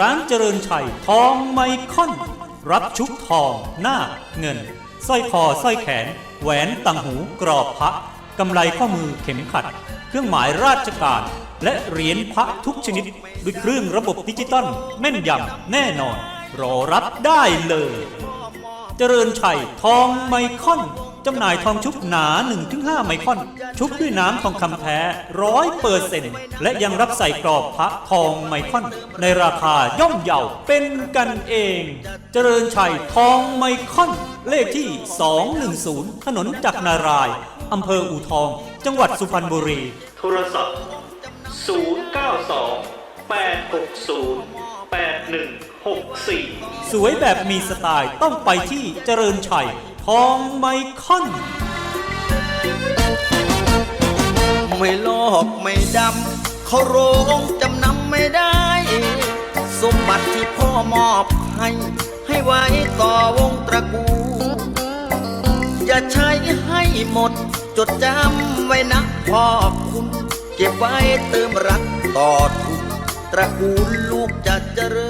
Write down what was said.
ร้านเจริญชัย ทองไมคอน รับชุบทองหน้าเงินสร้อยคอสร้อยแขน แหวนต่างหูกรอบพระกำไลข้อมือเข็มขัด เครื่องหมายราชการ และเหรียญพระทุกชนิด ด้วยเครื่องระบบดิจิตอลแม่นยำแน่นอน รอรับได้เลย เจริญชัยทองไมคอน จำหน่ายทองชุบหนา 1-5 ไมคอน ชุบด้วยน้ำทองคำแท้ร้อยเปอร์เซ็นต์และยังรับใส่กรอบพระทองไมคอน ในราคาย่อมเยาเป็นกันเอง เจริญชัยทองไมคอน เลขที่ 210 ถนนจักรนารายณ์อำเภออู่ทอง จังหวัดสุพรรณบุรี โทรศัพท์ 092 860 8164 สวยแบบมีสไตล์ต้องไปที่เจริญชัย ทองไมคอน ไม่ลอกไม่ดำเขาโรงจำนำไม่ได้ สมบัติที่พ่อมอบให้ ให้ไว้ต่อวงตระกูล อย่าใช้ให้หมด จดจำไว้นะพ่อคุณ เก็บไว้เติมรักต่อทุนตระกูลลูกจะเจริญ